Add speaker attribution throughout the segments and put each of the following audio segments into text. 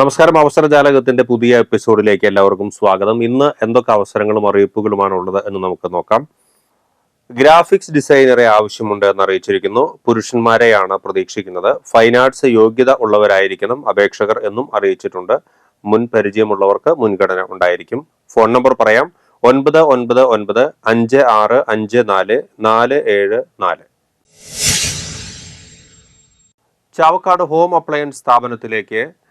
Speaker 1: നമസ്കാരം. അവസര ജാലകത്തിന്റെ പുതിയ എപ്പിസോഡിലേക്ക് എല്ലാവർക്കും സ്വാഗതം. ഇന്ന് എന്തൊക്കെ അവസരങ്ങളും അറിയിപ്പുകളുമാണ് ഉള്ളത് എന്ന് നമുക്ക് നോക്കാം. ഗ്രാഫിക്സ് ഡിസൈനറെ ആവശ്യമുണ്ട് എന്ന് അറിയിച്ചിരിക്കുന്നു. പുരുഷന്മാരെയാണ് പ്രതീക്ഷിക്കുന്നത്. ഫൈൻ ആർട്സ് യോഗ്യത ഉള്ളവരായിരിക്കണം അപേക്ഷകർ എന്നും അറിയിച്ചിട്ടുണ്ട്. മുൻ പരിചയമുള്ളവർക്ക് മുൻഗണന ഉണ്ടായിരിക്കും. ഫോൺ നമ്പർ പറയാം. ഒൻപത് ഒൻപത് ഒൻപത് അഞ്ച് ആറ് അഞ്ച് നാല് നാല് ഏഴ് നാല്. ചാവക്കാട് ഹോം അപ്ലയൻസ് സ്ഥാപനത്തിലേക്ക്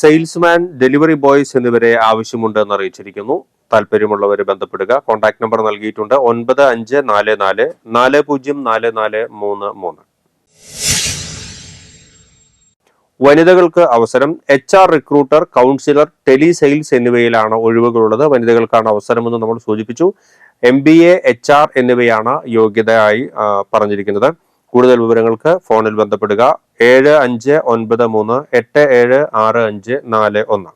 Speaker 1: സെയിൽസ്മാൻ ഡെലിവറി ബോയ്സ് എന്നിവരെ ആവശ്യമുണ്ടെന്ന് അറിയിച്ചിരിക്കുന്നു. താല്പര്യമുള്ളവരെ ബന്ധപ്പെടുക. കോൺടാക്ട് നമ്പർ നൽകിയിട്ടുണ്ട്. ഒൻപത് അഞ്ച് നാല് നാല് നാല് പൂജ്യം നാല് നാല് മൂന്ന് മൂന്ന്. വനിതകൾക്ക് അവസരം. H R recruiter counsellor tele sales എന്നിവയിലാണ് ഒഴിവുകളുള്ളത്. വനിതകൾക്കാണ് അവസരമെന്ന് നമ്മൾ സൂചിപ്പിച്ചു. M B A H R എന്നിവയാണ് യോഗ്യതയായി പറഞ്ഞിരിക്കുന്നത്. കൂടുതൽ വിവരങ്ങൾക്ക് ഫോണിൽ ബന്ധപ്പെടുക. ഏഴ് അഞ്ച് ഒൻപത് മൂന്ന് എട്ട് ഏഴ് ആറ് അഞ്ച് നാല് ഒന്ന്.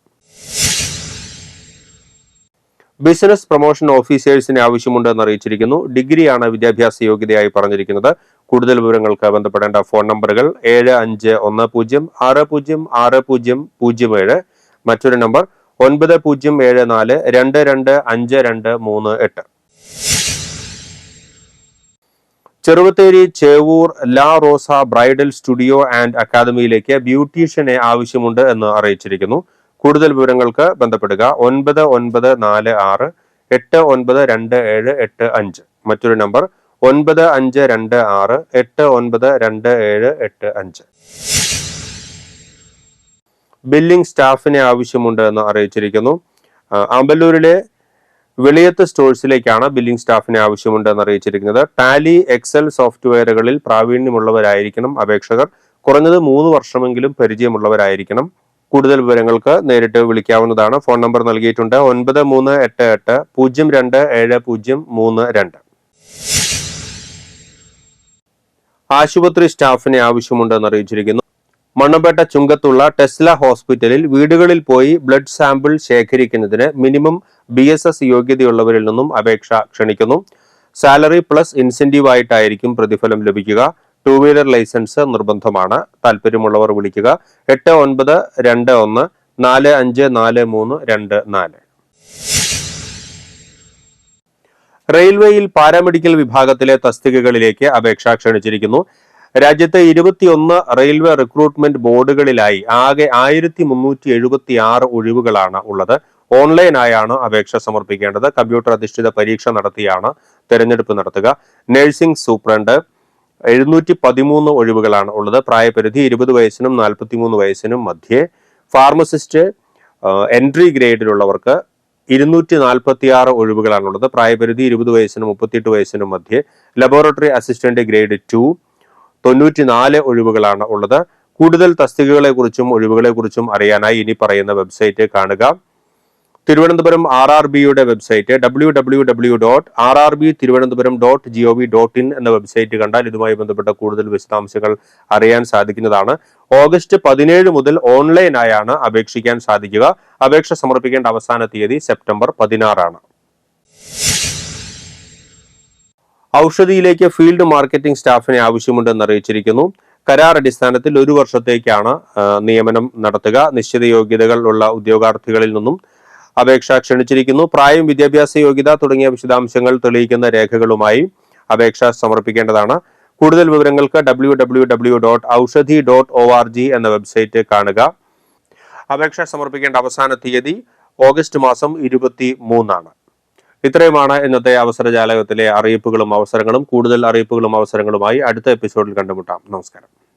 Speaker 1: ബിസിനസ് പ്രൊമോഷൻ ഓഫീസേഴ്സിന് ആവശ്യമുണ്ടെന്ന് അറിയിച്ചിരിക്കുന്നു. ഡിഗ്രിയാണ് വിദ്യാഭ്യാസ യോഗ്യതയായി പറഞ്ഞിരിക്കുന്നത്. കൂടുതൽ വിവരങ്ങൾക്ക് ബന്ധപ്പെടേണ്ട ഫോൺ നമ്പറുകൾ ഏഴ് അഞ്ച് ഒന്ന് പൂജ്യം ആറ് പൂജ്യം ആറ് പൂജ്യം പൂജ്യം ഏഴ്. മറ്റൊരു നമ്പർ ഒൻപത് പൂജ്യം ഏഴ് നാല് രണ്ട് രണ്ട് അഞ്ച് രണ്ട് മൂന്ന് എട്ട്. Cheruvatheri Chevoor La Rosa bridal studio and അക്കാദമിയിലേക്ക് ബ്യൂട്ടീഷ്യനെ ആവശ്യമുണ്ട് എന്ന് അറിയിച്ചിരിക്കുന്നു. കൂടുതൽ വിവരങ്ങൾക്ക് ബന്ധപ്പെടുക ഒൻപത് ഒൻപത് നാല് ആറ് എട്ട് ഒൻപത് രണ്ട് ഏഴ് എട്ട് അഞ്ച്. മറ്റൊരു നമ്പർ ഒൻപത് അഞ്ച് രണ്ട് ആറ് എട്ട് ഒൻപത് രണ്ട് ഏഴ് എട്ട് അഞ്ച്. ബില്ലിംഗ് സ്റ്റാഫിനെ ആവശ്യമുണ്ട് എന്ന് അറിയിച്ചിരിക്കുന്നു. അമ്പലൂരിലെ വെളിയത്ത് സ്റ്റോഴ്സിലേക്കാണ് ബില്ലിംഗ് സ്റ്റാഫിനെ ആവശ്യമുണ്ടെന്ന് അറിയിച്ചിരിക്കുന്നത്. ടാലി എക്സൽ സോഫ്റ്റ്വെയറുകളിൽ പ്രാവീണ്യമുള്ളവരായിരിക്കണം അപേക്ഷകർ. കുറഞ്ഞത് മൂന്ന് വർഷമെങ്കിലും പരിചയമുള്ളവരായിരിക്കണം. കൂടുതൽ വിവരങ്ങൾക്ക് നേരിട്ട് വിളിക്കാവുന്നതാണ്. ഫോൺ നമ്പർ നൽകിയിട്ടുണ്ട് ഒൻപത് മൂന്ന് എട്ട് എട്ട് പൂജ്യം രണ്ട് ഏഴ് പൂജ്യം മൂന്ന് രണ്ട്. ആശുപത്രി സ്റ്റാഫിനെ ആവശ്യമുണ്ടെന്ന് അറിയിച്ചിരിക്കുന്നു. മണ്ണമ്പേട്ട ചുങ്കത്തുള്ള ടെസ്ല ഹോസ്പിറ്റലിൽ വീടുകളിൽ പോയി ബ്ലഡ് സാമ്പിൾ ശേഖരിക്കുന്നതിന് മിനിമം ബി എസ് എസ് യോഗ്യതയുള്ളവരിൽ നിന്നും അപേക്ഷ ക്ഷണിക്കുന്നു. സാലറി പ്ലസ് ഇൻസെന്റീവ് ആയിട്ടായിരിക്കും പ്രതിഫലം ലഭിക്കുക. ടൂ വീലർ ലൈസൻസ് നിർബന്ധമാണ്. താല്പര്യമുള്ളവർ വിളിക്കുക. എട്ട് ഒൻപത് രണ്ട് ഒന്ന് നാല് അഞ്ച് നാല് മൂന്ന് രണ്ട് നാല്. റെയിൽവേയിൽ പാരാമെഡിക്കൽ വിഭാഗത്തിലെ തസ്തികകളിലേക്ക് അപേക്ഷ ക്ഷണിച്ചിരിക്കുന്നു. രാജ്യത്തെ ഇരുപത്തിയൊന്ന് റെയിൽവേ റിക്രൂട്ട്മെന്റ് ബോർഡുകളിലായി ആകെ ആയിരത്തി മുന്നൂറ്റി എഴുപത്തി ആറ് ഒഴിവുകളാണ് ഉള്ളത്. ഓൺലൈനായാണ് അപേക്ഷ സമർപ്പിക്കേണ്ടത്. കമ്പ്യൂട്ടർ അധിഷ്ഠിത പരീക്ഷ നടത്തിയാണ് തെരഞ്ഞെടുപ്പ് നടത്തുക. നഴ്സിംഗ് സൂപ്രണ്ട് എഴുന്നൂറ്റി പതിമൂന്ന് ഒഴിവുകളാണ് ഉള്ളത്. പ്രായപരിധി ഇരുപത് വയസ്സിനും നാൽപ്പത്തിമൂന്ന് വയസ്സിനും മധ്യേ. ഫാർമസിസ്റ്റ് എൻട്രി ഗ്രേഡിലുള്ളവർക്ക് ഇരുന്നൂറ്റി നാൽപ്പത്തി ആറ് ഒഴിവുകളാണുള്ളത് പ്രായപരിധി ഇരുപത് വയസ്സിനും മുപ്പത്തിയെട്ട് വയസ്സിനും മധ്യേ. Laboratory assistant grade two. തൊണ്ണൂറ്റി നാല് ഒഴിവുകളാണ് ഉള്ളത്. കൂടുതൽ തസ്തികകളെ കുറിച്ചും ഒഴിവുകളെ കുറിച്ചും അറിയാനായി ഇനി പറയുന്ന വെബ്സൈറ്റ് കാണുക. തിരുവനന്തപുരം ആർ ആർ ബിയുടെ website W W W dot R R B Thiruvananthapuram dot G O V dot in എന്ന വെബ്സൈറ്റ് കണ്ടാൽ ഇതുമായി ബന്ധപ്പെട്ട കൂടുതൽ വിശദാംശങ്ങൾ അറിയാൻ സാധിക്കുന്നതാണ്. ഓഗസ്റ്റ് പതിനേഴ് മുതൽ ഓൺലൈനായാണ് അപേക്ഷിക്കാൻ സാധിക്കുക. അപേക്ഷ സമർപ്പിക്കേണ്ട അവസാന തീയതി സെപ്റ്റംബർ പതിനാറാണ്. ഔഷധിയിലേക്ക് ഫീൽഡ് മാർക്കറ്റിംഗ് സ്റ്റാഫിനെ ആവശ്യമുണ്ടെന്ന് അറിയിച്ചിരിക്കുന്നു. കരാർ അടിസ്ഥാനത്തിൽ ഒരു വർഷത്തേക്കാണ് നിയമനം നടത്തുക. നിശ്ചിത യോഗ്യതകൾ ഉള്ള ഉദ്യോഗാർത്ഥികളിൽ നിന്നും അപേക്ഷ ക്ഷണിച്ചിരിക്കുന്നു. പ്രായം വിദ്യാഭ്യാസ യോഗ്യത തുടങ്ങിയ വിശദാംശങ്ങൾ തെളിയിക്കുന്ന രേഖകളുമായി അപേക്ഷ സമർപ്പിക്കേണ്ടതാണ്. കൂടുതൽ വിവരങ്ങൾക്ക് W dot Oushadhi dot O R G എന്ന വെബ്സൈറ്റ് കാണുക. അപേക്ഷ സമർപ്പിക്കേണ്ട അവസാന തീയതി ഓഗസ്റ്റ് മാസം ഇരുപത്തി മൂന്നാണ് ഇത്രയുമാണ് ഇന്നത്തെ അവസര ജാലകത്തിലെ അറിയിപ്പുകളും അവസരങ്ങളും. കൂടുതൽ അറിയിപ്പുകളും അവസരങ്ങളുമായി അടുത്ത എപ്പിസോഡിൽ കണ്ടുമുട്ടാം. നമസ്കാരം.